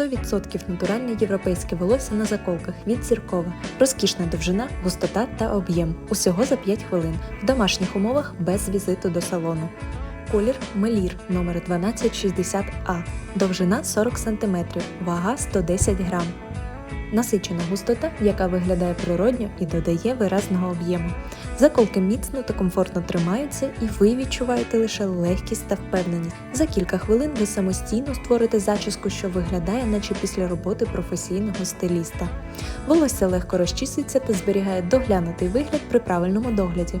100% натуральне європейське волосся на заколках від зіркова, розкішна довжина, густота та об'єм. Усього за 5 хвилин в домашніх умовах без візиту до салону. Колір Мелір номер 1260А, довжина 40 см, вага 110 грам. Насичена густота, яка виглядає природньо і додає виразного об'єму. Заколки міцно та комфортно тримаються, і ви відчуваєте лише легкість та впевненість. За кілька хвилин ви самостійно створите зачіску, що виглядає, наче після роботи професійного стиліста. Волосся легко розчісується та зберігає доглянутий вигляд при правильному догляді.